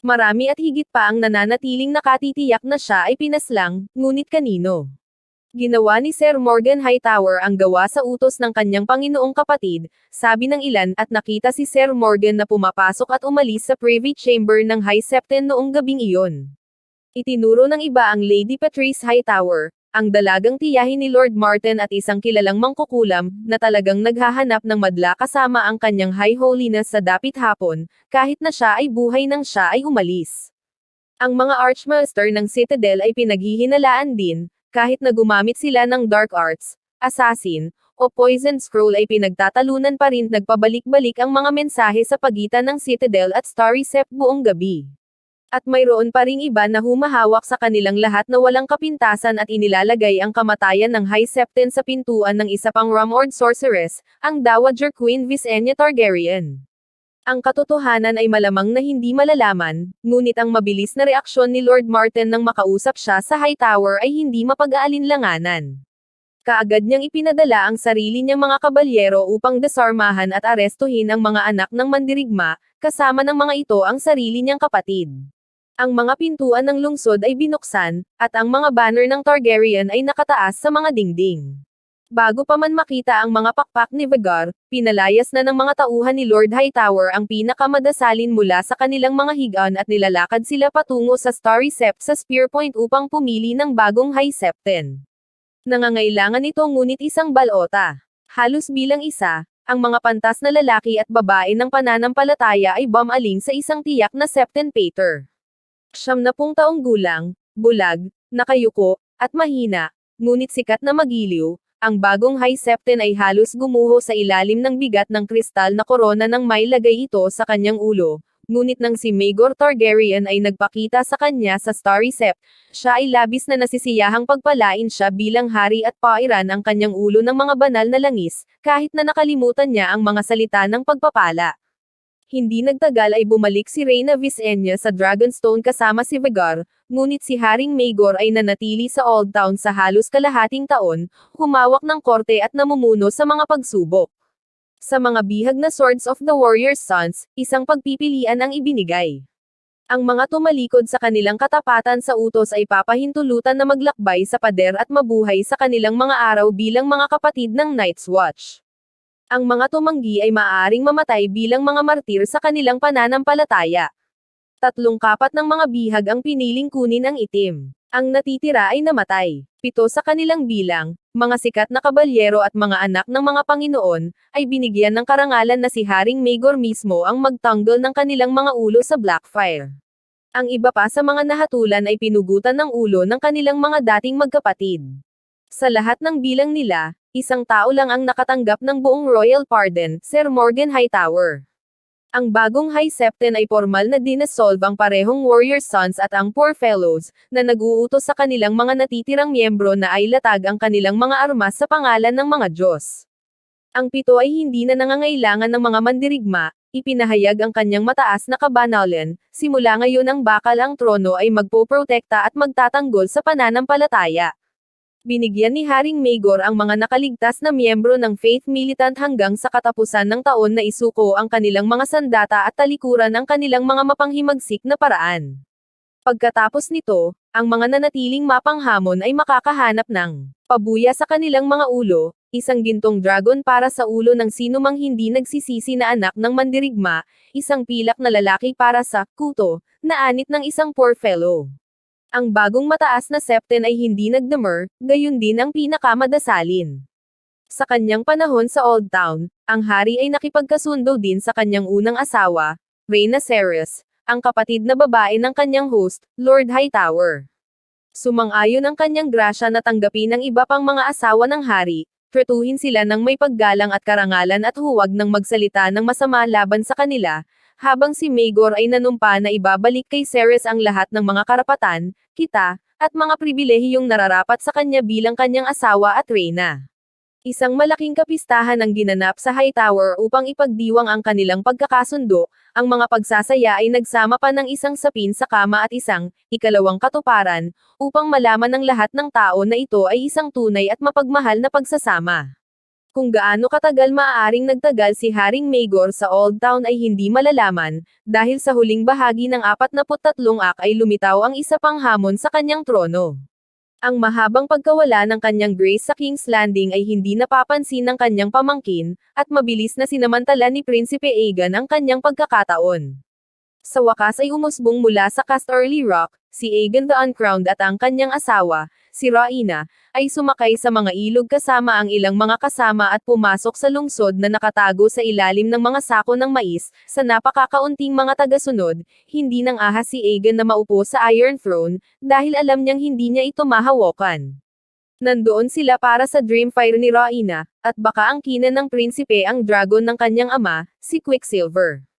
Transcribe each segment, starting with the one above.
Marami at higit pa ang nananatiling nakatitiyak na siya ay pinaslang, ngunit kanino? Ginawa ni Sir Morgan Hightower ang gawa sa utos ng kanyang Panginoong kapatid, sabi ng ilan at nakita si Sir Morgan na pumapasok at umalis sa privy chamber ng High Septon noong gabing iyon. Itinuro ng iba ang Lady Patrice Hightower, ang dalagang tiyahin ni Lord Martin at isang kilalang mangkukulam, na talagang naghahanap ng madla kasama ang kanyang High Holiness sa dapit hapon, kahit na siya ay buhay nang siya ay umalis. Ang mga Archmaster ng Citadel ay pinaghihinalaan din, kahit na gumamit sila ng Dark Arts, Assassin, o Poison Scroll ay pinagtatalunan pa rin nagpabalik-balik ang mga mensahe sa pagitan ng Citadel at Starry Sept buong gabi. At mayroon pa ring iba na humahawak sa kanilang lahat na walang kapintasan at inilalagay ang kamatayan ng High Septon sa pintuan ng isa pang Rumord Sorceress, ang Dowager Queen Visenya Targaryen. Ang katotohanan ay malamang na hindi malalaman, ngunit ang mabilis na reaksyon ni Lord Martin nang makausap siya sa High Tower ay hindi mapag-aalinlanganan. Kaagad niyang ipinadala ang sarili niyang mga kabalyero upang desarmahan at arestuhin ang mga anak ng mandirigma, kasama ng mga ito ang sarili niyang kapatid. Ang mga pintuan ng lungsod ay binuksan, at ang mga banner ng Targaryen ay nakataas sa mga dingding. Bago pa man makita ang mga pakpak ni Vagar, pinalayas na ng mga tauhan ni Lord Hightower ang pinakamadasalin mula sa kanilang mga higaan at nilalakad sila patungo sa Starry Sept sa Spear Point upang pumili ng bagong High Septon. Nangangailangan ito ngunit isang balota. Halos bilang isa, ang mga pantas na lalaki at babae ng pananampalataya ay bumaling sa isang tiyak na Septon Pater. Siyam na pung taong gulang, bulag, nakayuko, at mahina, ngunit sikat na magiliw, ang bagong High Septon ay halos gumuho sa ilalim ng bigat ng kristal na korona nang may lagay ito sa kanyang ulo, ngunit nang si Maegor Targaryen ay nagpakita sa kanya sa Starry Sept, siya ay labis na nasisiyahang pagpalain siya bilang hari at pairan ang kanyang ulo ng mga banal na langis, kahit na nakalimutan niya ang mga salita ng pagpapala. Hindi nagtagal ay bumalik si Reyna Visenya sa Dragonstone kasama si Vagar, ngunit si Haring Maegor ay nanatili sa Old Town sa halos kalahating taon, humawak ng korte at namumuno sa mga pagsubok. Sa mga bihag na Swords of the Warrior's Sons, isang pagpipilian ang ibinigay. Ang mga tumalikod sa kanilang katapatan sa utos ay papahintulutan na maglakbay sa pader at mabuhay sa kanilang mga araw bilang mga kapatid ng Night's Watch. Ang mga tumanggi ay maaaring mamatay bilang mga martir sa kanilang pananampalataya. Tatlong kapat ng mga bihag ang piniling kunin ang itim. Ang natitira ay namatay. Pito sa kanilang bilang, mga sikat na kabalyero at mga anak ng mga Panginoon, ay binigyan ng karangalan na si Haring Maegor mismo ang magtanggol ng kanilang mga ulo sa Blackfire. Ang iba pa sa mga nahatulan ay pinugutan ng ulo ng kanilang mga dating magkapatid. Sa lahat ng bilang nila, Isang tao lang ang nakatanggap ng buong royal pardon, Sir Morgan Hightower. Ang bagong High Septon ay formal na dinasolve ang parehong Warrior Sons at ang Poor Fellows, na nag-uutos sa kanilang mga natitirang miyembro na ay latag ang kanilang mga armas sa pangalan ng mga Diyos. Ang pito ay hindi na nangangailangan ng mga mandirigma, ipinahayag ang kanyang mataas na kabanalan, simula ngayon ang bakal ang trono ay magpoprotekta at magtatanggol sa pananampalataya. Binigyan ni Haring Maegor ang mga nakaligtas na miyembro ng Faith Militant hanggang sa katapusan ng taon na isuko ang kanilang mga sandata at talikuran ang kanilang mga mapanghimagsik na paraan. Pagkatapos nito, ang mga nanatiling mapanghamon ay makakahanap ng pabuya sa kanilang mga ulo, isang gintong dragon para sa ulo ng sinumang hindi nagsisisi na anak ng mandirigma, isang pilak na lalaki para sa kuto, na anit ng isang poor fellow. Ang bagong mataas na septen ay hindi nagdammer, gayon din ang pinakamadasalin. Sa kanyang panahon sa Old Town, ang hari ay nakipagkasundo din sa kanyang unang asawa, Reyna Ceres, ang kapatid na babae ng kanyang host, Lord Hightower. Sumang-ayon ang kanyang grasya na tanggapin ang iba pang mga asawa ng hari, tretuhin sila ng may paggalang at karangalan at huwag ng magsalita ng masama laban sa kanila, habang si Maegor ay nanumpa na ibabalik kay Ceres ang lahat ng mga karapatan, kita, at mga pribilehiyong nararapat sa kanya bilang kanyang asawa at reyna. Isang malaking kapistahan ang ginanap sa Hightower upang ipagdiwang ang kanilang pagkakasundo, ang mga pagsasaya ay nagsama pa ng isang sapin sa kama at isang, ikalawang katuparan, upang malaman ng lahat ng tao na ito ay isang tunay at mapagmahal na pagsasama. Kung gaano katagal maaaring nagtagal si Haring Maegor sa Old Town ay hindi malalaman, dahil sa huling bahagi ng 43 ak ay lumitaw ang isa pang hamon sa kanyang trono. Ang mahabang pagkawala ng kanyang grace sa King's Landing ay hindi napapansin ng kanyang pamangkin, at mabilis na sinamantala ni Prinsipe Aegon ang kanyang pagkakataon. Sa wakas ay umusbong mula sa Casterly Rock, si Aegon the Uncrowned at ang kanyang asawa, si Rhaena, ay sumakay sa mga ilog kasama ang ilang mga kasama at pumasok sa lungsod na nakatago sa ilalim ng mga sako ng mais, sa napakakaunting mga tagasunod, hindi nang ahas si Aegon na maupo sa Iron Throne, dahil alam niyang hindi niya ito mahawakan. Nandoon sila para sa Dreamfire ni Rhaena, at baka ang kinan ng prinsipe ang dragon ng kanyang ama, si Quicksilver.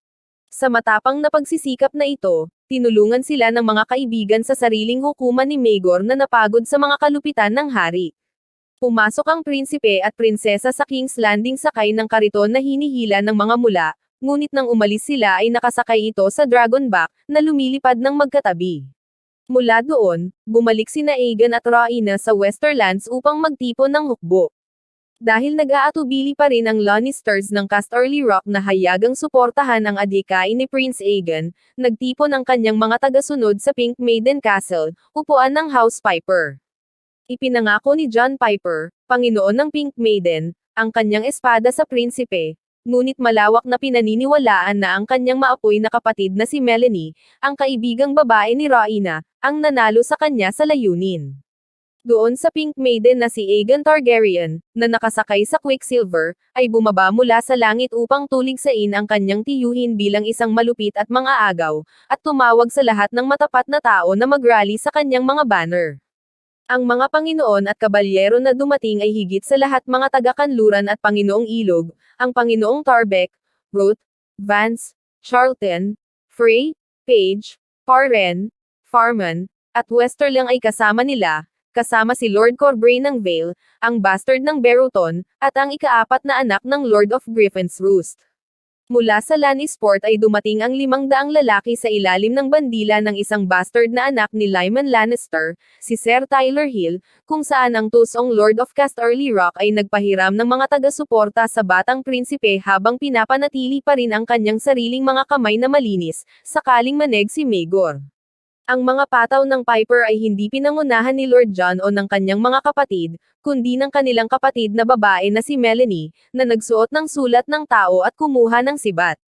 Sa matapang na pagsisikap na ito, tinulungan sila ng mga kaibigan sa sariling hukuman ni Maegor na napagod sa mga kalupitan ng hari. Pumasok ang prinsipe at prinsesa sa King's Landing sakay ng kariton na hinihila ng mga mula, ngunit nang umalis sila ay nakasakay ito sa Dragonback, na lumilipad ng magkatabi. Mula doon, bumalik sina Aegon at Rhaena sa Westerlands upang magtipon ng hukbo. Dahil nag-aatubili pa rin ang Lannisters ng Casterly Rock na hayagang suportahan ang adhikain ni Prince Aegon, nagtipon ang kanyang mga tagasunod sa Pink Maiden Castle, upuan ng House Piper. Ipinangako ni John Piper, Panginoon ng Pink Maiden, ang kanyang espada sa prinsipe, ngunit malawak na pinaniniwalaan na ang kanyang maapoy na kapatid na si Melanie, ang kaibigang babae ni Rhaena, ang nanalo sa kanya sa layunin. Doon sa Pink Maiden na si Aegon Targaryen, na nakasakay sa Quicksilver, ay bumaba mula sa langit upang tuligsain ang kanyang tiyuhin bilang isang malupit at mga agaw, at tumawag sa lahat ng matapat na tao na magrally sa kanyang mga banner. Ang mga Panginoon at Kabalyero na dumating ay higit sa lahat mga taga-kanluran at Panginoong Ilog, ang Panginoong Tarbeck, Roth, Vance, Charlton, Frey, Page, Parren, Farman, at Westerling ay kasama nila, kasama si Lord Corbrain ng Vale, ang bastard ng Beruton, at ang ikaapat na anak ng Lord of Griffin's Roost. Mula sa Lannisport ay dumating ang limang daang lalaki sa ilalim ng bandila ng isang bastard na anak ni Lyman Lannister, si Sir Tyler Hill, kung saan ang tusong Lord of Casterly Rock ay nagpahiram ng mga taga-suporta sa batang prinsipe habang pinapanatili pa rin ang kanyang sariling mga kamay na malinis, sakaling maneg si Maegor. Ang mga pataw ng Piper ay hindi pinangunahan ni Lord John o ng kanyang mga kapatid, kundi ng kanilang kapatid na babae na si Melanie, na nagsuot ng sulat ng tao at kumuha ng sibat.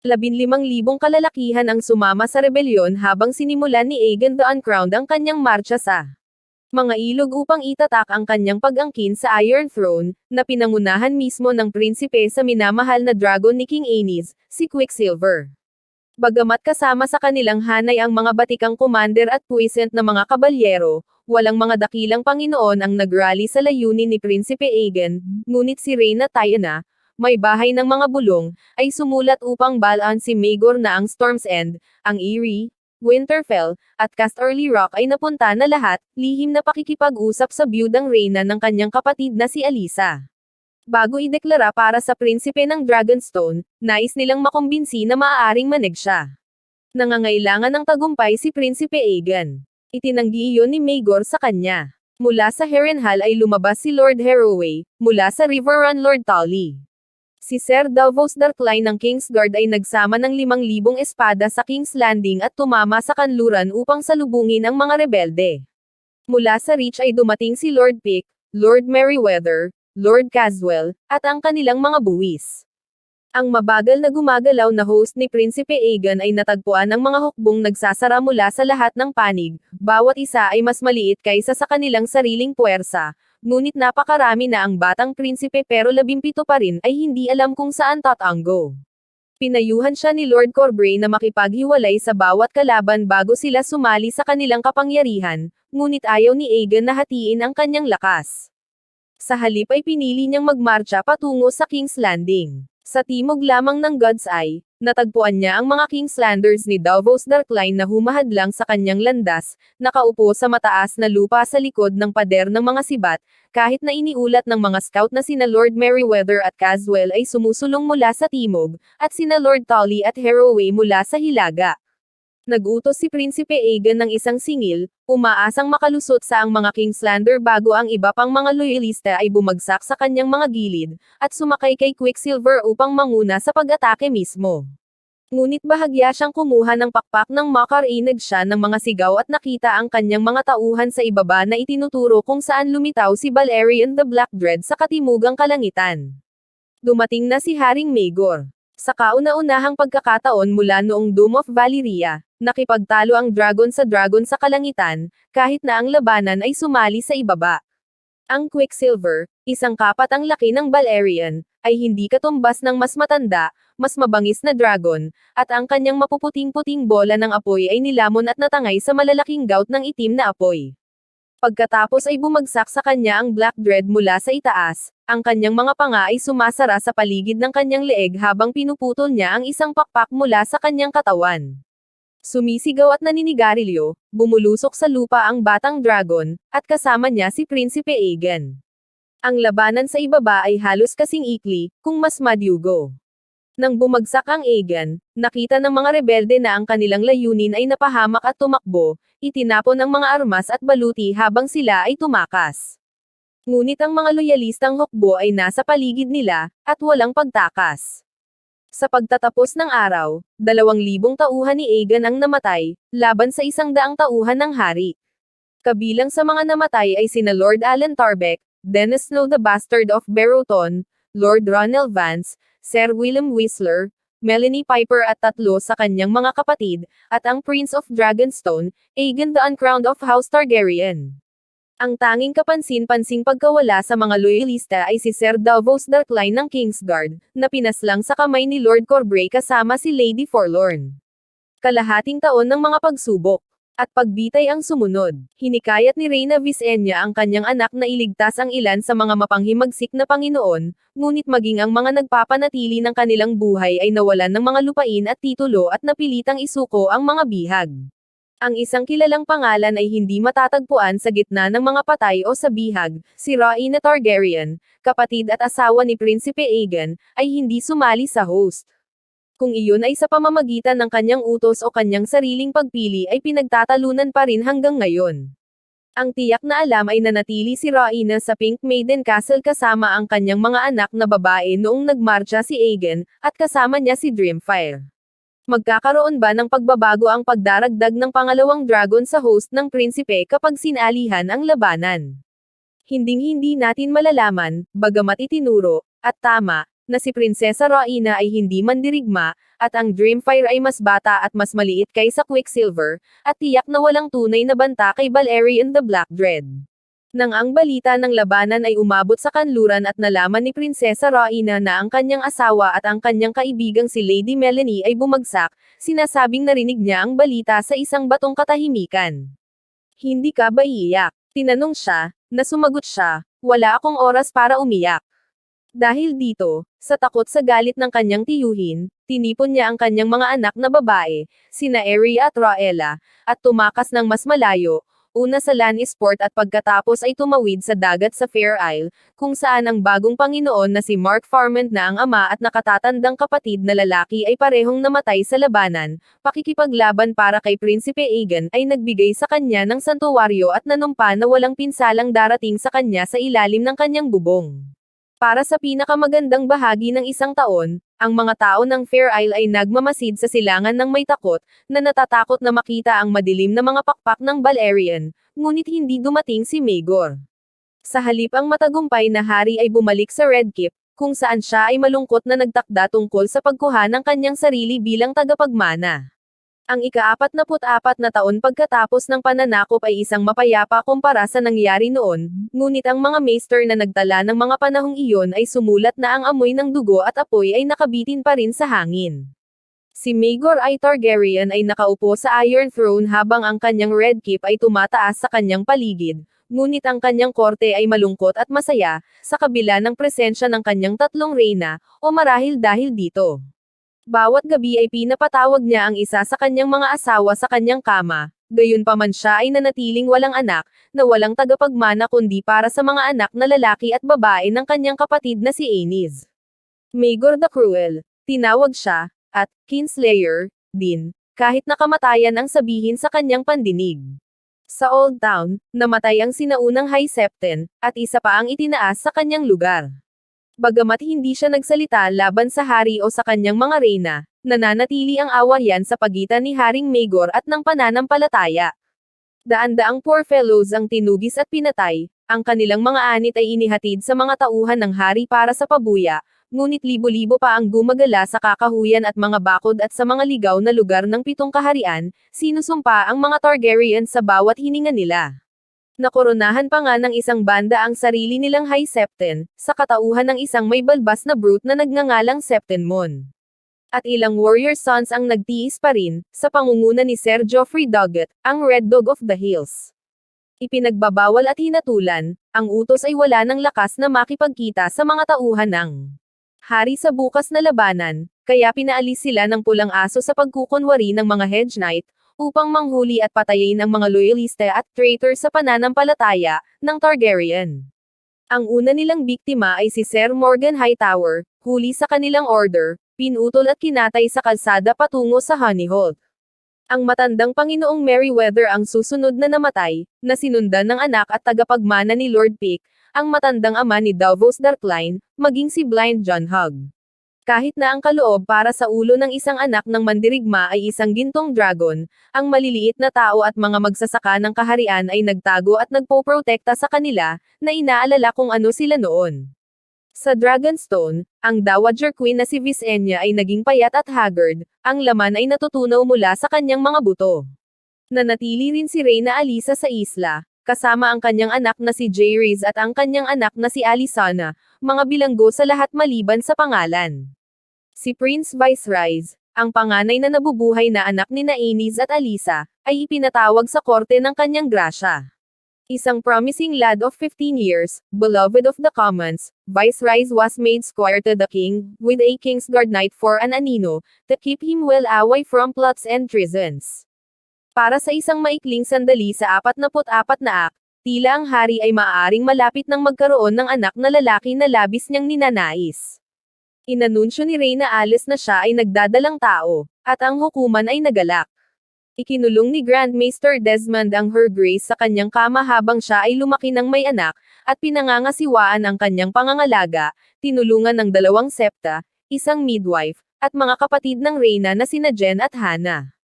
Labinlimang libong kalalakihan ang sumama sa rebelyon habang sinimulan ni Aegon the Uncrowned ang kanyang marcha sa mga ilog upang itatak ang kanyang pag-angkin sa Iron Throne, na pinangunahan mismo ng prinsipe sa minamahal na dragon ni King Aenys, si Quicksilver. Bagamat kasama sa kanilang hanay ang mga batikang commander at puissant na mga kabalyero, walang mga dakilang Panginoon ang nagrally sa layunin ni Prinsipe Aegon, ngunit si Reyna Tayana, may bahay ng mga bulong, ay sumulat upang balaan si Maegor na ang Storm's End, ang Erie, Winterfell, at Casterly Rock ay napunta na lahat, lihim na pakikipag-usap sa biyudang Reyna ng kanyang kapatid na si Alisa. Bago ideklara para sa prinsipe ng Dragonstone, nais nilang makumbinsi na maaaring maneg siya. Nangangailangan ng tagumpay si Prinsipe Aegon. Itinanggi iyon ni Maegor sa kanya. Mula sa Harrenhal ay lumabas si Lord Harroway, mula sa Riverrun Lord Tully. Si Sir Davos Darkline ng Kingsguard ay nagsama ng 5,000 espada sa King's Landing at tumama sa kanluran upang salubungin ang mga rebelde. Mula sa Reach ay dumating si Lord Pick, Lord Merryweather, Lord Caswell, at ang kanilang mga buwis. Ang mabagal na gumagalaw na host ni Prinsipe Aegon ay natagpuan ang mga hukbong nagsasara mula sa lahat ng panig, bawat isa ay mas maliit kaysa sa kanilang sariling puwersa, ngunit napakarami na ang batang prinsipe pero labimpito pa rin ay hindi alam kung saan tatanggo. Pinayuhan siya ni Lord Corbray na makipaghiwalay sa bawat kalaban bago sila sumali sa kanilang kapangyarihan, ngunit ayaw ni Aegon na hatiin ang kanyang lakas. Sa halip ay pinili niyang magmarcha patungo sa King's Landing. Sa timog lamang ng God's Eye, natagpuan niya ang mga Kingslanders ni Davos Darkline na humahadlang sa kanyang landas, nakaupo sa mataas na lupa sa likod ng pader ng mga sibat, kahit na iniulat ng mga scout na sina Lord Merryweather at Caswell ay sumusulong mula sa timog, at sina Lord Tully at Harroway mula sa hilaga. Nagutos si Prinsipe Aegon ng isang singil, umaasang makalusot sa ang mga Kingslander bago ang iba pang mga loyalista ay bumagsak sa kanyang mga gilid, at sumakay kay Quicksilver upang manguna sa pag-atake mismo. Ngunit bahagya siyang kumuha ng pakpak ng makarinig siya ng mga sigaw at nakita ang kanyang mga tauhan sa ibaba na itinuturo kung saan lumitaw si Balerion the Black Dread sa katimugang kalangitan. Dumating na si Haring Maegor. Sa kauna-unahang pagkakataon mula noong Doom of Valyria, nakipagtalo ang dragon sa dragon sa kalangitan, kahit na ang labanan ay sumali sa ibaba. Ang Quicksilver, isang kapat ang laki ng Balerion, ay hindi katumbas ng mas matanda, mas mabangis na dragon, at ang kanyang mapuputing-puting bola ng apoy ay nilamon at natangay sa malalaking gout ng itim na apoy. Pagkatapos ay bumagsak sa kanya ang Black Dread mula sa itaas, ang kanyang mga panga ay sumasara sa paligid ng kanyang leeg habang pinuputol niya ang isang pakpak mula sa kanyang katawan. Sumisigaw at naninigarilyo, bumulusok sa lupa ang batang dragon, at kasama niya si Prinsipe Aegon. Ang labanan sa ibaba ay halos kasing ikli, kung mas madyugo. Nang bumagsak ang Aegon, nakita ng mga rebelde na ang kanilang layunin ay napahamak at tumakbo, itinapon ang mga armas at baluti habang sila ay tumakas. Ngunit ang mga loyalistang hukbo ay nasa paligid nila, at walang pagtakas. Sa pagtatapos ng araw, dalawang libong tauhan ni Aegon ang namatay, laban sa isang daang tauhan ng hari. Kabilang sa mga namatay ay sina Lord Alan Tarbeck, Dennis Snow the Bastard of Barrowton, Lord Ronald Vance, Sir William Whistler, Melanie Piper at tatlo sa kanyang mga kapatid, at ang Prince of Dragonstone, Aegon the Uncrowned of House Targaryen. Ang tanging kapansin-pansing pagkawala sa mga loyalista ay si Sir Davos Darkline ng Kingsguard, na pinaslang sa kamay ni Lord Corbray kasama si Lady Forlorn. Kalahating taon ng mga pagsubok at pagbitay ang sumunod. Hinikayat ni Reyna Visenya ang kanyang anak na iligtas ang ilan sa mga mapanghimagsik na Panginoon, ngunit maging ang mga nagpapanatili ng kanilang buhay ay nawalan ng mga lupain at titulo at napilitang isuko ang mga bihag. Ang isang kilalang pangalan ay hindi matatagpuan sa gitna ng mga patay o sa bihag, si Rhaena Targaryen, kapatid at asawa ni Prinsipe Aegon, ay hindi sumali sa host kung iyon ay sa pamamagitan ng kanyang utos o kanyang sariling pagpili ay pinagtatalunan pa rin hanggang ngayon. Ang tiyak na alam ay nanatili si Rhaena sa Pink Maiden Castle kasama ang kanyang mga anak na babae noong nagmarcha si Aegon, at kasama niya si Dreamfire. Magkakaroon ba ng pagbabago ang pagdaragdag ng pangalawang dragon sa host ng prinsipe kapag sinalihan ang labanan? Hinding-hindi natin malalaman, bagamat itinuro, at tama, na si Prinsesa Rhaena ay hindi mandirigma, at ang Dreamfire ay mas bata at mas maliit kaysa Quicksilver, at tiyak na walang tunay na banta kay Balerion the Black Dread. Nang ang balita ng labanan ay umabot sa kanluran at nalaman ni Prinsesa Rhaena na ang kanyang asawa at ang kanyang kaibigang si Lady Melanie ay bumagsak, sinasabing narinig niya ang balita sa isang batong katahimikan. Hindi ka ba iiyak? Tinanong siya, na sumagot siya, wala akong oras para umiyak. Dahil dito, sa takot sa galit ng kanyang tiyuhin, tinipon niya ang kanyang mga anak na babae, sina Eria at Raela, at tumakas ng mas malayo, una sa land sport at pagkatapos ay tumawid sa dagat sa Fair Isle, kung saan ang bagong Panginoon na si Mark Farmont na ang ama at nakatatandang kapatid na lalaki ay parehong namatay sa labanan, pakikipaglaban para kay Prinsipe Aegon ay nagbigay sa kanya ng santuwaryo at nanumpa na walang pinsalang darating sa kanya sa ilalim ng kanyang bubong. Para sa pinakamagandang bahagi ng isang taon, ang mga tao ng Fair Isle ay nagmamasid sa silangan ng may takot, na natatakot na makita ang madilim na mga pakpak ng Balerion, ngunit hindi dumating si Maegor. Sa halip ang matagumpay na hari ay bumalik sa Red Keep, kung saan siya ay malungkot na nagtakda tungkol sa pagkuha ng kanyang sarili bilang tagapagmana. Ang ika-apat na put-apat na taon pagkatapos ng pananakop ay isang mapayapa kumpara sa nangyari noon, ngunit ang mga maester na nagtala ng mga panahong iyon ay sumulat na ang amoy ng dugo at apoy ay nakabitin pa rin sa hangin. Si Maegor I. Targaryen ay nakaupo sa Iron Throne habang ang kanyang Red Keep ay tumataas sa kanyang paligid, ngunit ang kanyang korte ay malungkot at masaya, sa kabila ng presensya ng kanyang tatlong reyna, o marahil dahil dito. Bawat gabi ay pinapatawag niya ang isa sa kanyang mga asawa sa kanyang kama, gayunpaman siya ay nanatiling walang anak, na walang tagapagmana kundi para sa mga anak na lalaki at babae ng kanyang kapatid na si Aenys. Maegor the Cruel, tinawag siya, at Kinslayer, din, kahit nakamatayan ang sabihin sa kanyang pandinig. Sa Old Town, namatay ang sinaunang High Septon, at isa pa ang itinaas sa kanyang lugar. Bagamat hindi siya nagsalita laban sa hari o sa kanyang mga reyna, nananatili ang awayan sa pagitan ni Haring Maegor at ng pananampalataya. Daan-daang poor fellows ang tinugis at pinatay, ang kanilang mga anit ay inihatid sa mga tauhan ng hari para sa pabuya, ngunit libo-libo pa ang gumagala sa kakahuyan at mga bakod at sa mga ligaw na lugar ng pitong kaharian, sinusumpa ang mga Targaryen sa bawat hininga nila. Nakoronahan pa nga ng isang banda ang sarili nilang High Septon, sa katauhan ng isang may balbas na brute na nagngangalang Septonmon. At ilang warrior sons ang nagtiis pa rin, sa pangunguna ni Sir Geoffrey Doggett, ang Red Dog of the Hills. Ipinagbabawal at hinatulan, ang utos ay wala ng lakas na makipagkita sa mga tauhan ng hari sa bukas na labanan, kaya pinaalis sila ng pulang aso sa pagkukunwari ng mga hedge knight, upang manghuli at patayin ang mga loyalista at traitor sa pananampalataya ng Targaryen. Ang una nilang biktima ay si Sir Morgan Hightower, huli sa kanilang order, pinutol at kinatay sa kalsada patungo sa Honeyhold. Ang matandang Panginoong Meriwether ang susunod na namatay, na sinundan ng anak at tagapagmana ni Lord Pick, ang matandang ama ni Davos Darkline, maging si Blind John Hug. Kahit na ang kaloob para sa ulo ng isang anak ng mandirigma ay isang gintong dragon, ang maliliit na tao at mga magsasaka ng kaharian ay nagtago at nagpoprotekta sa kanila, na inaalala kung ano sila noon. Sa Dragonstone, ang Dowager Queen na si Visenya ay naging payat at haggard, ang laman ay natutunaw mula sa kanyang mga buto. Nanatili rin si Reyna Alisa sa isla, kasama ang kanyang anak na si Jayriz at ang kanyang anak na si Alisana, mga bilanggo sa lahat maliban sa pangalan. Si Prince Viserys, ang panganay na nabubuhay na anak ni Nainys at Alisa, ay ipinatawag sa korte ng kanyang grasya. Isang promising lad of 15 years, beloved of the commons, Viserys was made squire to the king, with a Kingsguard knight for an anino, to keep him well away from plots and treasons. Para sa isang maikling sandali sa 44 na act, tila ang hari ay maaaring malapit ng magkaroon ng anak na lalaki na labis niyang ninanais. Inanunsyo ni Reyna Alice na siya ay nagdadalang tao, at ang hukuman ay nagalak. Ikinulong ni Grand Maester Desmond ang Her Grace sa kanyang kama habang siya ay lumaki ng may anak, at pinangangasiwaan ang kanyang pangangalaga, tinulungan ng dalawang septa, isang midwife, at mga kapatid ng Reyna na sina Jen at Hannah.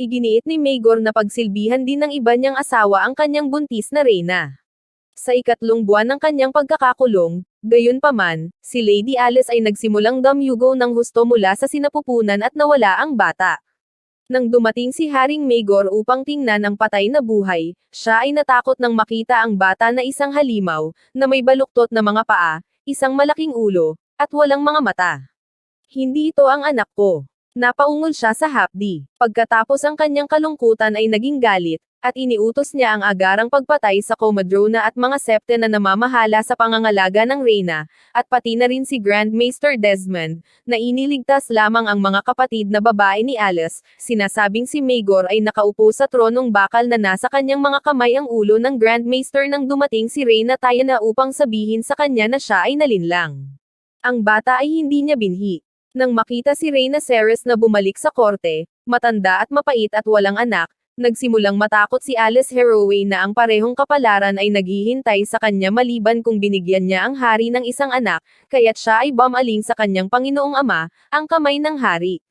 Iginiit ni Maegor na pagsilbihan din ng iba niyang asawa ang kanyang buntis na Reyna. Sa ikatlong buwan ng kanyang pagkakakulong, gayunpaman, si Lady Alice ay nagsimulang damyugo ng husto mula sa sinapupunan at nawala ang bata. Nang dumating si Haring Maegor upang tingnan ang patay na buhay, siya ay natakot nang makita ang bata na isang halimaw, na may baluktot na mga paa, isang malaking ulo, at walang mga mata. Hindi ito ang anak ko. Napaungol siya sa hapdi. Pagkatapos ang kanyang kalungkutan ay naging galit, at iniutos niya ang agarang pagpatay sa Comadrona at mga septe na namamahala sa pangangalaga ng Reyna, at pati na rin si Grand Maester Desmond, na iniligtas lamang ang mga kapatid na babae ni Alice, sinasabing si Maegor ay nakaupo sa tronong bakal na nasa kanyang mga kamay ang ulo ng Grand Maester nang dumating si Reyna Tayana upang sabihin sa kanya na siya ay nalinlang. Ang bata ay hindi niya binhi. Nang makita si Reyna Ceres na bumalik sa korte, matanda at mapait at walang anak, Nagsimulang matakot si Alice Haraway na ang parehong kapalaran ay naghihintay sa kanya maliban kung binigyan niya ang hari ng isang anak, kaya't siya ay bumaling sa kanyang Panginoong Ama, ang kamay ng hari.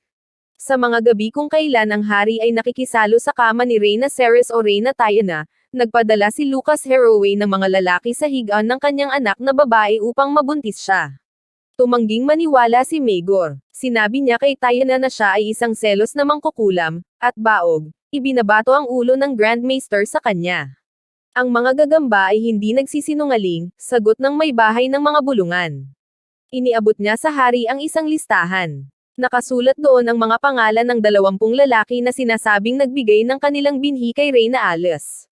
Sa mga gabi kung kailan ang hari ay nakikisalo sa kama ni Reyna Ceres o Reyna Tayana, nagpadala si Lucas Haraway ng mga lalaki sa higaan ng kanyang anak na babae upang mabuntis siya. Tumangging maniwala si Maegor. Sinabi niya kay Tayana na siya ay isang selos na mangkukulam, at baog, ibinabato ang ulo ng Grand Maester sa kanya. Ang mga gagamba ay hindi nagsisinungaling, sagot ng may bahay ng mga bulungan. Iniabot niya sa hari ang isang listahan. Nakasulat doon ang mga pangalan ng dalawampung lalaki na sinasabing nagbigay ng kanilang binhi kay Reyna Alice.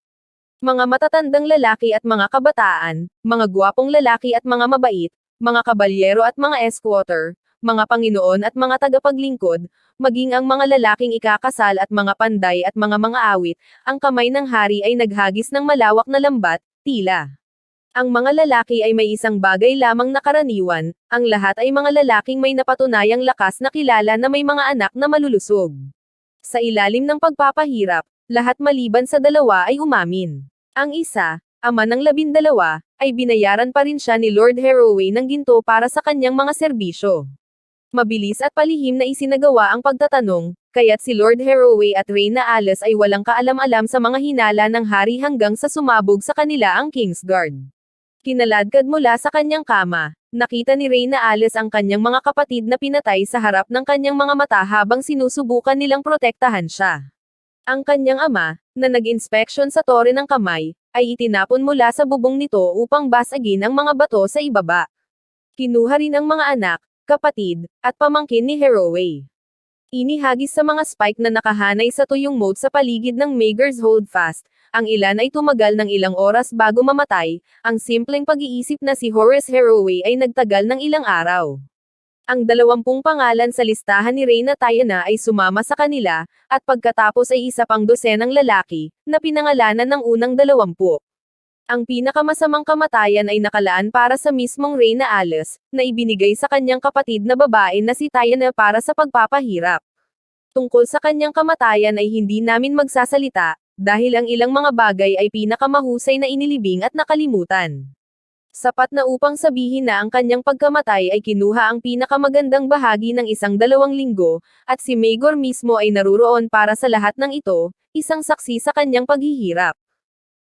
Mga matatandang lalaki at mga kabataan, mga gwapong lalaki at mga mabait, mga kabalyero at mga esquotter, mga panginoon at mga tagapaglingkod, maging ang mga lalaking ikakasal at mga panday at mga mga awit, ang kamay ng hari ay naghagis ng malawak na lambat, tila. Ang mga lalaki ay may isang bagay lamang na karaniwan, ang lahat ay mga lalaking may napatunayang lakas na kilala na may mga anak na malulusog. Sa ilalim ng pagpapahirap, lahat maliban sa dalawa ay umamin. Ang isa, ama ng labindalawa, ay binayaran pa rin siya ni Lord Haraway ng ginto para sa kanyang mga serbisyo. Mabilis at palihim na isinagawa ang pagtatanong, kaya't si Lord Haraway at Reyna Alice ay walang kaalam-alam sa mga hinala ng hari hanggang sa sumabog sa kanila ang Kingsguard. Kinaladkad mula sa kanyang kama, nakita ni Reyna Alice ang kanyang mga kapatid na pinatay sa harap ng kanyang mga mata habang sinusubukan nilang protektahan siya. Ang kanyang ama, na nag-inspeksyon sa tore ng kamay, ay itinapon mula sa bubong nito upang basagin ang mga bato sa ibaba. Kinuha rin ang mga anak, kapatid, at pamangkin ni Haraway. Inihagis sa mga spike na nakahanay sa tuyong moat sa paligid ng Mager's Holdfast, ang ilan ay tumagal ng ilang oras bago mamatay, ang simpleng pag-iisip na si Horace Haraway ay nagtagal ng ilang araw. Ang dalawampung pangalan sa listahan ni Reyna Tayana ay sumama sa kanila, at pagkatapos ay isa pang dosenang lalaki, na pinangalanan ng unang dalawampu. Ang pinakamasamang kamatayan ay nakalaan para sa mismong Reyna Alice, na ibinigay sa kanyang kapatid na babae na si Tayana para sa pagpapahirap. Tungkol sa kanyang kamatayan ay hindi namin magsasalita, dahil ang ilang mga bagay ay pinakamahusay na inilibing at nakalimutan. Sapat na upang sabihin na ang kanyang pagkamatay ay kinuha ang pinakamagandang bahagi ng isang dalawang linggo, at si Magor mismo ay naruroon para sa lahat ng ito, isang saksi sa kanyang paghihirap.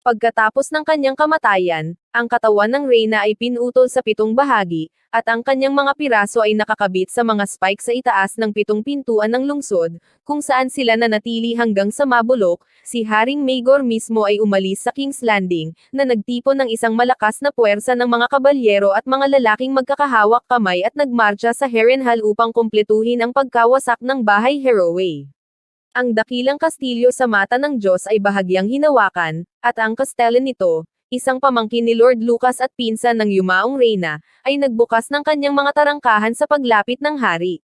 Pagkatapos ng kanyang kamatayan, ang katawan ng Reyna ay pinutol sa pitong bahagi, at ang kanyang mga piraso ay nakakabit sa mga spike sa itaas ng pitong pintuan ng lungsod, kung saan sila nanatili hanggang sa mabulok, si Haring Magor mismo ay umalis sa King's Landing, na nagtipon ng isang malakas na puwersa ng mga kabalyero at mga lalaking magkakahawak kamay at nagmarcha sa Harrenhal upang kumpletuhin ang pagkawasak ng bahay Haraway. Ang dakilang kastilyo sa mata ng Diyos ay bahagyang hinawakan, at ang kastelo nito, isang pamangkin ni Lord Lucas at pinsan ng yumaong reyna, ay nagbukas ng kanyang mga tarangkahan sa paglapit ng hari.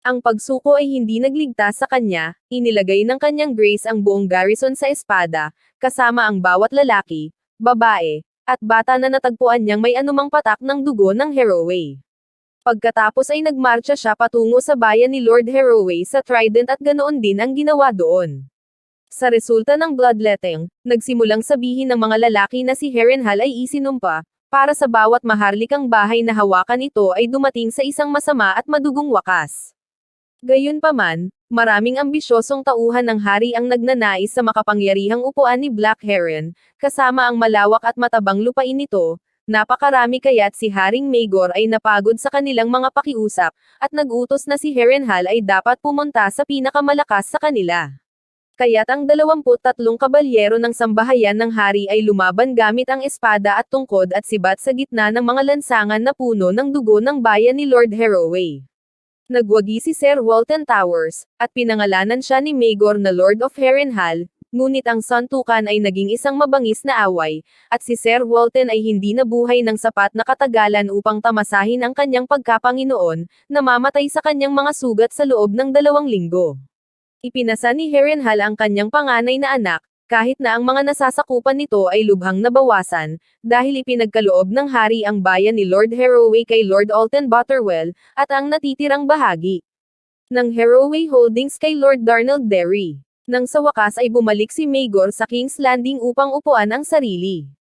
Ang pagsuko ay hindi nagligtas sa kanya, inilagay ng kanyang grace ang buong garrison sa espada, kasama ang bawat lalaki, babae, at bata na natagpuan niyang may anumang patak ng dugo ng Haraway. Pagkatapos ay nagmarcha siya patungo sa bayan ni Lord Haraway sa Trident at ganoon din ang ginawa doon. Sa resulta ng bloodletting, nagsimulang sabihin ng mga lalaki na si Harrenhal ay isinumpa, para sa bawat maharlikang bahay na hawakan ito ay dumating sa isang masama at madugong wakas. Gayunpaman, maraming ambisyosong tauhan ng hari ang nagnanais sa makapangyarihang upuan ni Black Heron, kasama ang malawak at matabang lupain nito, Napakarami kaya't si Haring Magor ay napagod sa kanilang mga pakiusap, at nagutos na si Harrenhal ay dapat pumunta sa pinakamalakas sa kanila. Kaya't ang 23 kabalyero ng sambahayan ng hari ay lumaban gamit ang espada at tungkod at sibat sa gitna ng mga lansangan na puno ng dugo ng bayan ni Lord Haraway. Nagwagi si Sir Walton Towers, at pinangalanan siya ni Magor na Lord of Harrenhal, ngunit ang santukan ay naging isang mabangis na away, at si Sir Walton ay hindi nabuhay ng sapat na katagalan upang tamasahin ang kanyang pagkapanginoon, namamatay sa kanyang mga sugat sa loob ng dalawang linggo. Ipinasa ni Harrenhal ang kanyang panganay na anak, kahit na ang mga nasasakupan nito ay lubhang nabawasan, dahil ipinagkaloob ng hari ang bayan ni Lord Haraway kay Lord Alton Butterwell, at ang natitirang bahagi ng Haraway Holdings kay Lord Darnell Derry. Nang sa wakas ay bumalik si Magor sa King's Landing upang upuan ang sarili.